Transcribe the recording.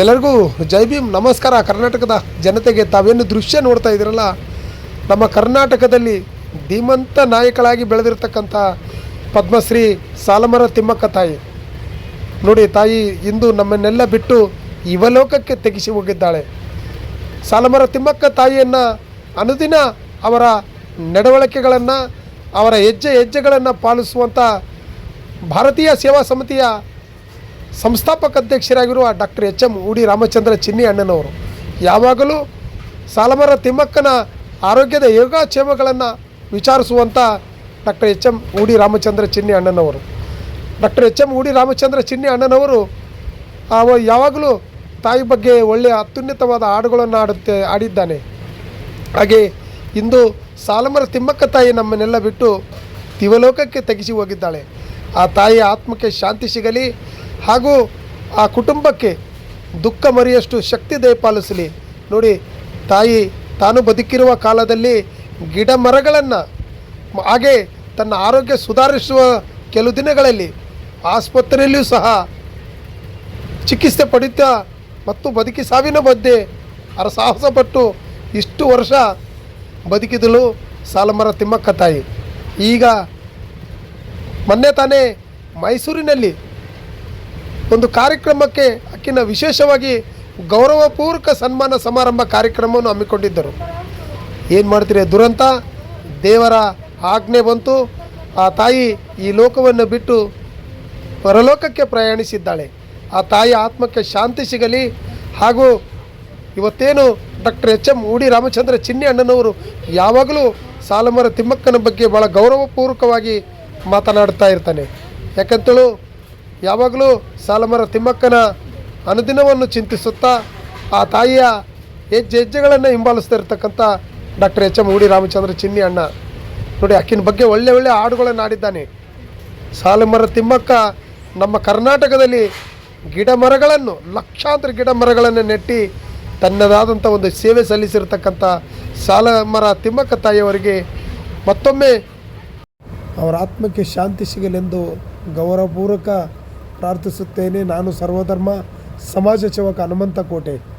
ಎಲ್ಲರಿಗೂ ಜೈ ಭೀಮ್. ನಮಸ್ಕಾರ. ಕರ್ನಾಟಕದ ಜನತೆಗೆ ತಾವೇನು ದೃಶ್ಯ ನೋಡ್ತಾ ಇದ್ದೀರಲ್ಲ? ನಮ್ಮ ಕರ್ನಾಟಕದಲ್ಲಿ ಧೀಮಂತ ನಾಯಕಳಾಗಿ ಬೆಳೆದಿರ್ತಕ್ಕಂಥ ಪದ್ಮಶ್ರೀ ಸಾಲಮರ ತಿಮ್ಮಕ್ಕ ತಾಯಿ. ನೋಡಿ ತಾಯಿ, ಇಂದು ನಮ್ಮನ್ನೆಲ್ಲ ಬಿಟ್ಟು ಯುವಲೋಕಕ್ಕೆ ತೆಗೆಸಿ ಹೋಗಿದ್ದಾಳೆ. ಸಾಲಮರ ತಿಮ್ಮಕ್ಕ ತಾಯಿಯನ್ನು ಅನುದಿನ ಅವರ ನಡವಳಿಕೆಗಳನ್ನು, ಅವರ ಹೆಜ್ಜೆ ಹೆಜ್ಜೆಗಳನ್ನು ಪಾಲಿಸುವಂಥ ಭಾರತೀಯ ಸೇವಾ ಸಮಿತಿಯ ಸಂಸ್ಥಾಪಕ ಅಧ್ಯಕ್ಷರಾಗಿರುವ ಡಾಕ್ಟರ್ ಎಚ್ ಎಂ ಉಡಿ ರಾಮಚಂದ್ರ ಚಿನ್ನಿ ಅಣ್ಣನವರು. ಯಾವಾಗಲೂ ಸಾಲಮರ ತಿಮ್ಮಕ್ಕನ ಆರೋಗ್ಯದ ಯೋಗಾಕ್ಷೇಮಗಳನ್ನು ವಿಚಾರಿಸುವಂಥ ಡಾಕ್ಟರ್ ಎಚ್ ಎಂ ಉಡಿ ರಾಮಚಂದ್ರ ಚಿನ್ನಿ ಅಣ್ಣನವರು. ಡಾಕ್ಟರ್ ಎಚ್ ಎಂ ಉಡಿ ರಾಮಚಂದ್ರ ಚಿನ್ನಿ ಅಣ್ಣನವರು ಯಾವಾಗಲೂ ತಾಯಿ ಬಗ್ಗೆ ಒಳ್ಳೆಯ ಅತ್ಯುನ್ನತವಾದ ಹಾಡುಗಳನ್ನು ಆಡುತ್ತೆ ಆಡಿದ್ದಾನೆ ಹಾಗೆ ಇಂದು ಸಾಲಮರ ತಿಮ್ಮಕ್ಕ ತಾಯಿ ನಮ್ಮನ್ನೆಲ್ಲ ಬಿಟ್ಟು ದಿವಲೋಕಕ್ಕೆ ತೆಗೆಸಿ ಹೋಗಿದ್ದಾಳೆ. ಆ ತಾಯಿಯ ಆತ್ಮಕ್ಕೆ ಶಾಂತಿ ಸಿಗಲಿ ಹಾಗೂ ಆ ಕುಟುಂಬಕ್ಕೆ ದುಃಖ ಮರೆಯಷ್ಟು ಶಕ್ತಿ ದಯಪಾಲಿಸಲಿ ನೋಡಿ, ತಾಯಿ ತಾನು ಬದುಕಿರುವ ಕಾಲದಲ್ಲಿ ಗಿಡ ಮರಗಳನ್ನು ಹಾಗೆ ತನ್ನ ಆರೋಗ್ಯ ಸುಧಾರಿಸುವ ಕೆಲವು ದಿನಗಳಲ್ಲಿ ಆಸ್ಪತ್ರೆಯಲ್ಲಿಯೂ ಸಹ ಚಿಕಿತ್ಸೆ ಪಡಿತಾ ಮತ್ತು ಬದುಕಿ ಸಾವಿನ ಮಧ್ಯೆ ಅರ ಸಾಹಸಪಟ್ಟು ಇಷ್ಟು ವರ್ಷ ಬದುಕಿದಳು ಸಾಲಮರ ತಿಮ್ಮಕ್ಕ ತಾಯಿ. ಈಗ ಮೊನ್ನೆ ತಾನೇ ಮೈಸೂರಿನಲ್ಲಿ ಒಂದು ಕಾರ್ಯಕ್ರಮಕ್ಕೆ ಅಕ್ಕಿನ ವಿಶೇಷವಾಗಿ ಗೌರವಪೂರ್ವಕ ಸನ್ಮಾನ ಸಮಾರಂಭ ಕಾರ್ಯಕ್ರಮವನ್ನು ಹಮ್ಮಿಕೊಂಡಿದ್ದರು. ಏನು ಮಾಡ್ತೀರಿ ದುರಂತ? ದೇವರ ಆಜ್ಞೆ ಬಂತು. ಆ ತಾಯಿ ಈ ಲೋಕವನ್ನು ಬಿಟ್ಟು ಪರಲೋಕಕ್ಕೆ ಪ್ರಯಾಣಿಸಿದ್ದಾಳೆ. ಆ ತಾಯಿ ಆತ್ಮಕ್ಕೆ ಶಾಂತಿ ಸಿಗಲಿ. ಹಾಗೂ ಇವತ್ತೇನು ಡಾಕ್ಟರ್ ಎಚ್ ಎಂ ಉಡಿ ರಾಮಚಂದ್ರ ಚಿನ್ನಿ ಅಣ್ಣನವರು ಯಾವಾಗಲೂ ಸಾಲಮರ ತಿಮ್ಮಕ್ಕನ ಬಗ್ಗೆ ಭಾಳ ಗೌರವಪೂರ್ವಕವಾಗಿ ಮಾತನಾಡ್ತಾ ಇರ್ತಾನೆ. ಯಾಕಂತೇಳು ಯಾವಾಗಲೂ ಸಾಲಮರ ತಿಮ್ಮಕ್ಕನ ಅನುದಿನವನ್ನು ಚಿಂತಿಸುತ್ತಾ ಆ ತಾಯಿಯ ಹೆಜ್ಜೆ ಹೆಜ್ಜೆಗಳನ್ನು ಹಿಂಬಾಲಿಸ್ತಾ ಡಾಕ್ಟರ್ ಎಚ್ ಎಂ ಉಡಿ ರಾಮಚಂದ್ರ ಚಿನ್ನಿ ಅಣ್ಣ. ನೋಡಿ ಆಕಿನ ಬಗ್ಗೆ ಒಳ್ಳೆ ಒಳ್ಳೆ ಹಾಡುಗಳನ್ನು ಆಡಿದ್ದಾನೆ ಸಾಲಮರ ತಿಮ್ಮಕ್ಕ ನಮ್ಮ ಕರ್ನಾಟಕದಲ್ಲಿ ಗಿಡ ಮರಗಳನ್ನು, ಲಕ್ಷಾಂತರ ಗಿಡ ಮರಗಳನ್ನು ನೆಟ್ಟಿ ತನ್ನದಾದಂಥ ಒಂದು ಸೇವೆ ಸಲ್ಲಿಸಿರ್ತಕ್ಕಂಥ ಸಾಲಮರ ತಿಮ್ಮಕ್ಕ ತಾಯಿಯವರಿಗೆ ಮತ್ತೊಮ್ಮೆ ಅವರ ಆತ್ಮಕ್ಕೆ ಶಾಂತಿ ಸಿಗಲೆಂದು ಗೌರವಪೂರ್ವಕ ಪ್ರಾರ್ಥಿಸುತ್ತೇನೆ. ನಾನು ಸರ್ವಧರ್ಮ ಸಮಾಜ ಸೇವಕ ಹನುಮಂತ ಕೋಟೆ